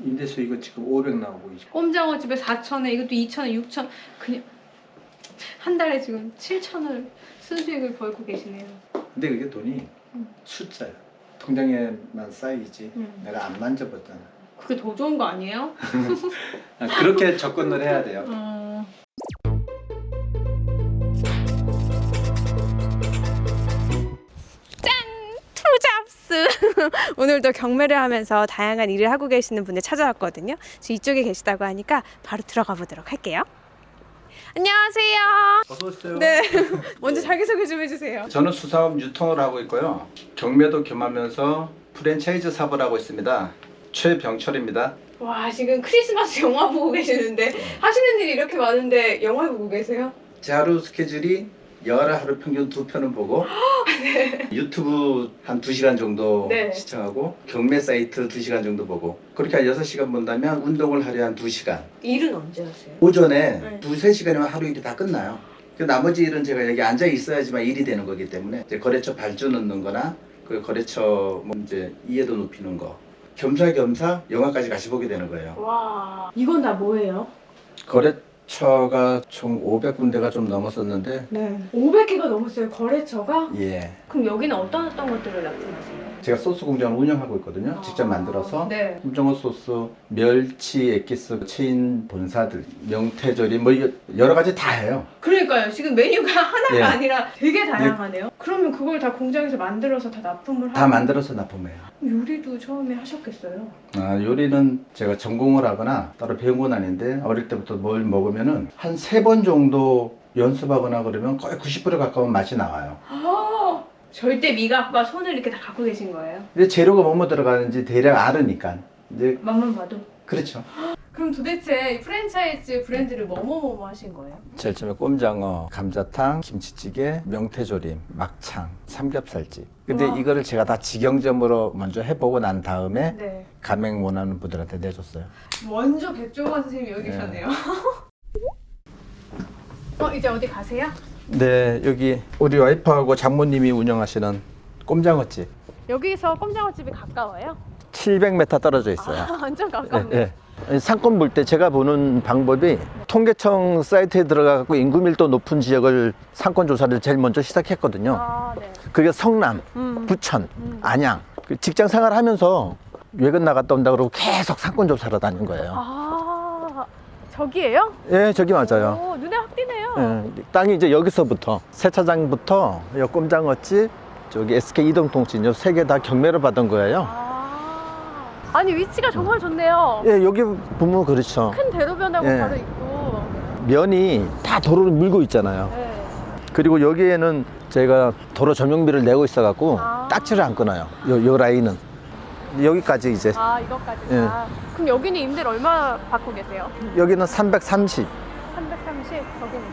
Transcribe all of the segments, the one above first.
임대수 이거 지금 500 나오고 있죠. 꼼장어 집에 4천에 이것도 2천에 6천 그냥 한 달에 지금 7천을 순수익을 벌고 계시네요. 근데 그게 돈이 음. 숫자야. 통장에만 쌓이지. 음. 내가 안 만져봤잖아. 그게 더 좋은 거 아니에요? 아, 그렇게 접근을 해야 돼요. 어... 오늘도 경매를 하면서 다양한 일을 하고 계시는 분을 찾아왔거든요. 지금 이쪽에 계시다고 하니까 바로 들어가 보도록 할게요. 안녕하세요. 어서 오세요. 네, 먼저 자기소개 좀 해주세요. 저는 수사업 유통을 하고 있고요. 경매도 겸하면서 프랜차이즈 사업을 하고 있습니다. 최병철입니다. 와 지금 크리스마스 영화 보고 계시는데 하시는 일이 이렇게 많은데 영화 보고 계세요? 제 하루 스케줄이 여러 하루 평균 두 편은 보고 유튜브 한 두시간 정도 네. 시청하고 경매 사이트 두시간 정도 보고 그렇게 한 여섯 시간 본다면 운동을 하려 한 두시간 일은 언제 하세요? 오전에 네. 두세 시간이면 하루 일이 다 끝나요. 그 나머지 일은 제가 여기 앉아 있어야지만 일이 되는 거기 때문에 이제 거래처 발주 넣는 거나 그 거래처 뭐 이제 이해도 높이는 거 겸사겸사 영화까지 같이 보게 되는 거예요. 와 이건 다 뭐예요? 거래 처가 총 500군데가 좀 넘었었는데 네 500개가 넘었어요 거래처가? 예. 그럼 여기는 어떤 어떤 것들을 납품하세요? 제가 소스 공장을 운영하고 있거든요. 직접 만들어서 네. 홈정어 소스, 멸치 엑기스, 체인 본사들, 명태조림 뭐 여- 여러 가지 다 해요. 그러니까요. 지금 메뉴가 하나가 예. 아니라 되게 다양하네요. 그러면 그걸 다 공장에서 만들어서 다 납품을 다 하고 만들어서 납품해요. 요리도 처음에 하셨겠어요. 아, 요리는 제가 전공을 하거나 따로 배운 건 아닌데 어릴 때부터 뭘 먹으면은 한 세 번 정도 연습하거나 그러면 거의 90% 가까운 맛이 나와요. 아, 절대 미각과 손을 이렇게 다 갖고 계신 거예요. 근데 재료가 뭐뭐 들어가는지 대략 알으니까 이제 맛만 봐도. 그렇죠. 그럼 도대체 이 프랜차이즈 브랜드를 뭐뭐뭐 하신 거예요? 제일 처음에 꼼장어, 감자탕, 김치찌개, 명태조림, 막창, 삼겹살집. 근데 우와. 이거를 제가 다 직영점으로 먼저 해보고 난 다음에 네. 가맹 원하는 분들한테 내줬어요. 먼저 백종원 선생님이 여기 네. 계셨네요. 어, 이제 어디 가세요? 네, 여기 우리 와이프하고 장모님이 운영하시는 꼼장어집. 여기서 꼼장어 집이 가까워요? 700m 떨어져 있어요. 아, 완전 예, 가깝네요. 예. 상권 볼 때 제가 보는 방법이 통계청 사이트에 들어가고 인구 밀도 높은 지역을 상권 조사를 제일 먼저 시작했거든요. 아, 네. 그게 성남, 음. 부천, 음. 안양. 그 직장 생활하면서 외근 나갔다 온다 그러고 계속 상권 조사를 다닌 거예요. 아, 저기예요? 예, 저기 맞아요. 오, 눈에 확 띄네요. 예, 땅이 이제 여기서부터 세차장부터 여 꼼장어집, 저기 SK 이동통신 요 세 개 다 경매를 받은 거예요. 아, 아니 위치가 정말 좋네요. 예, 여기 보면 그렇죠. 큰 대로변하고 예. 바로 있고. 면이 다 도로를 물고 있잖아요. 네. 그리고 여기에는 제가 도로 전용비를 내고 있어갖고 아. 딱지를 안 끊어요. 요, 요 라인은. 여기까지 이제. 아, 이것까지. 예. 다. 그럼 여기는 임대를 얼마 받고 계세요? 여기는 330, 330, 저기는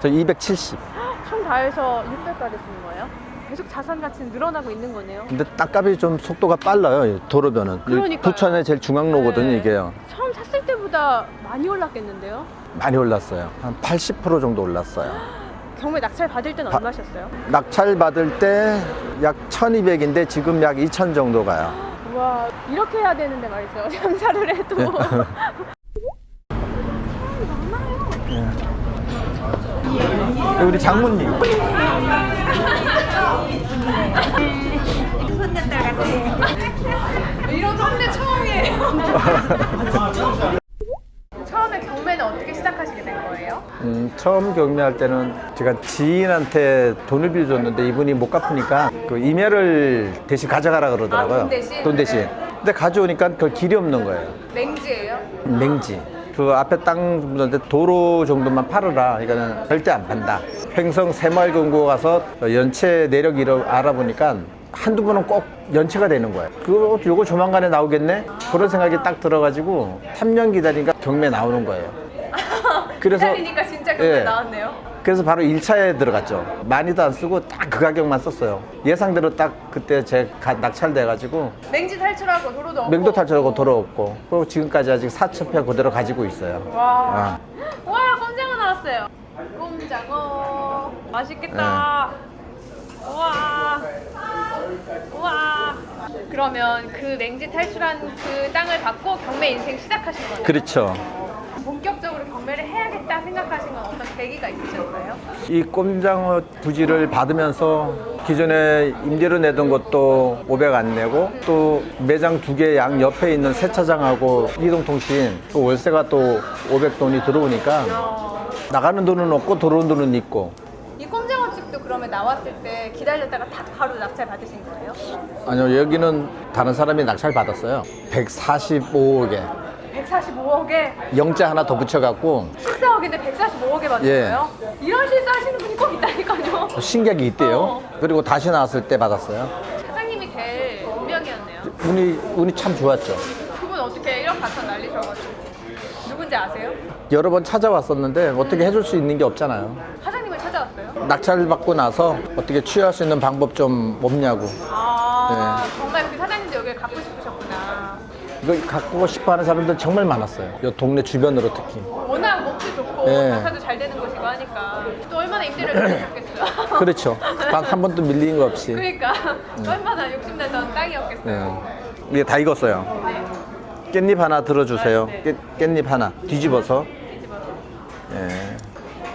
저 270. 총 다해서 600까지 쓰는 거예요? 계속 자산 가치는 늘어나고 있는 거네요. 근데 땅값이 좀 속도가 빨라요. 이 도로변은. 이 그러니까요. 부천의 제일 중앙로거든요, 네. 이게요. 처음 샀을 때보다 많이 올랐겠는데요? 많이 올랐어요. 한 80% 정도 올랐어요. 경매 낙찰 받을 때는 바- 얼마셨어요? 낙찰 받을 때 약 1200인데 지금 약 2000 정도 가요. 와 이렇게 해야 되는데 말이죠. 장사를 해도. 네. 우리 장모님. 이런 동네 처음이에요. 음, 처음 경매할 때는 제가 지인한테 돈을 빌려줬는데 이분이 못 갚으니까 그 임야를 대신 가져가라 그러더라고요. 아, 돈 대신? 돈 대신. 근데 가져오니까 그 길이 없는 거예요. 맹지예요? 맹지. 그 앞에 땅 분한테 도로 정도만 팔으라. 그러니까는 절대 안 판다. 횡성 새마을금고 가서 연체 내력 이를 알아보니까 한두 번은 꼭 연체가 되는 거예요. 그거 요거 조만간에 나오겠네? 그런 생각이 딱 들어가지고 3년 기다리니까 경매 나오는 거예요. 그래서 기다리니까 진짜 경매 예. 나왔네요. 그래서 바로 1차에 들어갔죠. 많이도 안 쓰고 딱 그 가격만 썼어요. 예상대로 딱 그때 제 가- 낙찰돼가지고 맹지 탈출하고 도로도 없고. 맹도 탈출하고 도로 없고 그리고 지금까지 아직 4천평 그대로 가지고 있어요. 와. 아. 와 꼼장어 나왔어요. 꼼장어. 맛있겠다. 네. 우와. 우와. 그러면 그 맹지 탈출한 그 땅을 받고 경매 인생 시작하신 거예요? 그렇죠. 본격적으로 경매를 해야겠다 생각하신 건 어떤 계기가 있으셨어요? 이 꼼장어 부지를 받으면서 기존에 임대료 내던 것도 500 안 내고 또 매장 두 개 양 옆에 있는 세차장하고 이동통신 또 월세가 또 500 돈이 들어오니까 나가는 돈은 없고 들어오는 돈은 있고 이 꼼장어 집도 그러면 나왔을 때 기다렸다가 탁 바로 낙찰 받으신 거예요? 아니요 여기는 다른 사람이 낙찰 받았어요 145억에 145억에 영자 하나 더 붙여갖고 14억인데 145억에 받은 예. 거예요? 이런 실수 하시는 분이 꼭 있다니까요. 신기하게 있대요 어. 그리고 다시 나왔을 때 받았어요 사장님이 될 운명이었네요. 운이, 운이 참 좋았죠 그분 어떻게 1억 4천 날리셔가지고 누군지 아세요? 여러 번 찾아왔었는데 어떻게 해줄 수 있는 게 없잖아요 사장님을 찾아왔어요? 낙찰 받고 나서 어떻게 취할 수 있는 방법 좀 없냐고 이거 갖고 싶어 하는 사람들 정말 많았어요. 이 동네 주변으로 특히. 워낙 먹기 좋고 예. 장사도 잘 되는 곳이고 하니까 또 얼마나 임대료를 잘 줬겠어요. 그렇죠. 단 한 번도 밀린 거 없이. 그러니까 얼마나 욕심내던 땅이었겠어요. 네. 이게 다 익었어요. 네. 깻잎 하나 들어주세요. 네. 깻, 깻잎 하나 뒤집어서. 뒤집어서. 예.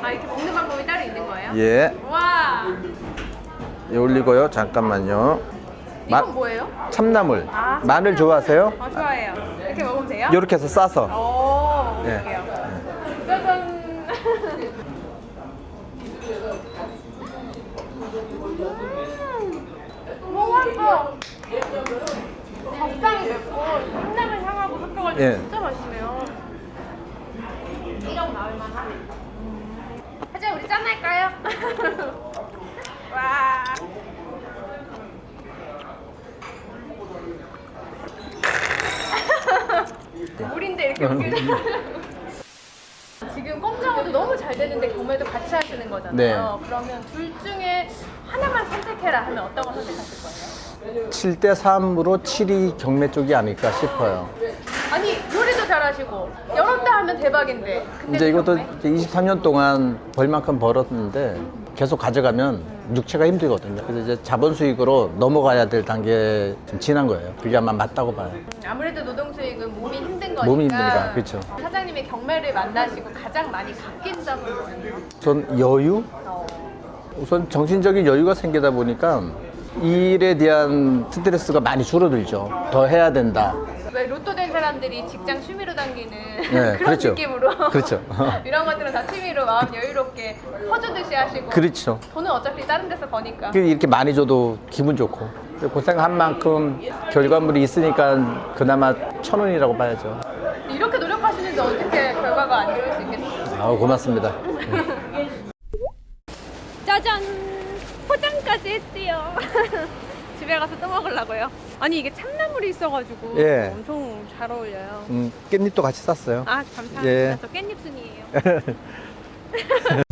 아 이렇게 먹는 방법이 따로 있는 거예요? 예. 와 예, 올리고요. 잠깐만요. 마- 이건 뭐예요? 참나물. 아, 마늘 좋아하세요? 아 좋아해요. 이렇게 먹으면 돼요? 이렇게 해서 싸서. 오 예. 먹을게요. 짜잔. 음, 맛있어. 적당히 맵고 콩나물 향하고 섞여가지고 예. 진짜 맛있네요. 1억 나올 만하네. 하지만 우리 짠할까요? 와. 물인데 이렇게 웃기네. 지금 꼼장어도 너무 잘 되는데 경매도 같이 하시는 거잖아요. 그러면 둘 중에 하나만 선택해라 하면 어떤 걸 선택하실 거예요? 7대 3으로 7이 경매 쪽이 아닐까 싶어요. 아니 요리도 잘하시고 여럿 다 하면 대박인데. 근데 이제 이것도 경매? 이제 23년 동안 벌 만큼 벌었는데 계속 가져가면 육체가 힘들거든요. 그래서 이제 자본 수익으로 넘어가야 될 단계에 좀 지난 거예요. 그게 아마 맞다고 봐요. 아무래도 노동 수익은 몸이 힘 든 거니까. 몸이 힘드니까, 그렇죠. 사장님이 경매를 만나시고 가장 많이 바뀐 점은 뭐예요? 전 여유? 어. 우선 정신적인 여유가 생기다 보니까 일에 대한 스트레스가 많이 줄어들죠. 더 해야 된다. 왜 로또 된 사람들이 직장 취미로 당기는 네, 그런 그렇죠. 느낌으로 그렇죠. 이런 것들은 다 취미로 마음 여유롭게 퍼주듯이 하시고 그렇죠. 돈은 어차피 다른 데서 버니까 이렇게 많이 줘도 기분 좋고 고생한 만큼 결과물이 있으니까 그나마 천 원이라고 봐야죠. 이렇게 노력하시는데 어떻게 결과가 안 좋을 수 있겠어요? 아 고맙습니다. 짜잔! 포장까지 했대요. 집에 가서 또 먹으려고요. 아니 이게 참나물이 있어가지고 예. 엄청 잘 어울려요. 음, 깻잎도 같이 쌌어요. 아 감사합니다. 예. 저 깻잎순이에요.